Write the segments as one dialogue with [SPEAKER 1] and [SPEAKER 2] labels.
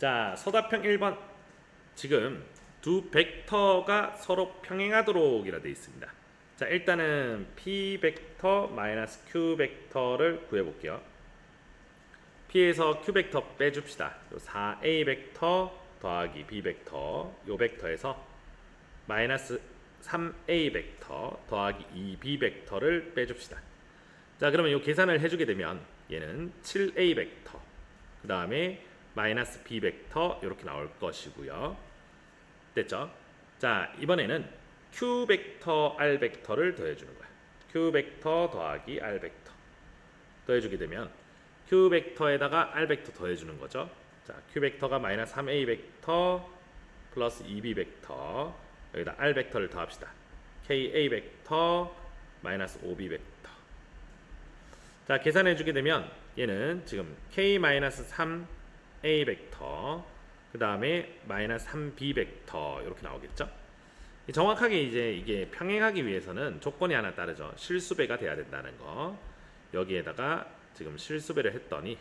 [SPEAKER 1] 자, 서답형 1번. 지금 두 벡터가 서로 평행하도록이라 되어 있습니다. 자, 일단은 p 벡터 마이너스 q 벡터를 구해 볼게요. p에서 q 벡터 빼 줍시다. 요 4a 벡터 더하기 b 벡터 요 벡터에서 마이너스 3a 벡터 더하기 2b 벡터를 빼줍시다. 자, 그러면 이 계산을 해주게 되면 얘는 7a 벡터 그 다음에 마이너스 b 벡터 이렇게 나올 것이고요. 됐죠? 자, 이번에는 q 벡터 r 벡터를 더해주는 거야. q 벡터 더하기 r 벡터 더해주게 되면 q 벡터에다가 r 벡터 더해주는 거죠. 자, q 벡터가 마이너스 3a 벡터 플러스 2b 벡터 여기다 r 벡터를 더합시다. ka 벡터 마이너스 5b 벡터 자 계산해주게 되면 얘는 지금 k 마이너스 3a 벡터 그 다음에 마이너스 3b 벡터 이렇게 나오겠죠? 이 정확하게 이제 이게 평행하기 위해서는 조건이 하나 따르죠. 실수배가 돼야 된다는 거. 여기에다가 지금 실수배를 했더니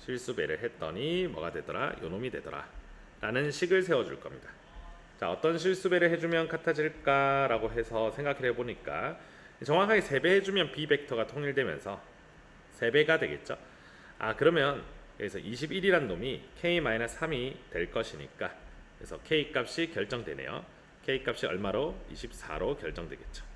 [SPEAKER 1] 실수배를 했더니 뭐가 되더라? 요놈이 되더라. 라는 식을 세워줄 겁니다. 자, 어떤 실수배를 해주면 같아질까 라고 해서 생각을 해보니까 정확하게 3배 해주면 b 벡터가 통일되면서 3배가 되겠죠. 아 그러면 여기서 21이란 놈이 k-3이 될 것이니까 그래서 k 값이 결정되네요. k 값이 얼마로? 24로 결정되겠죠.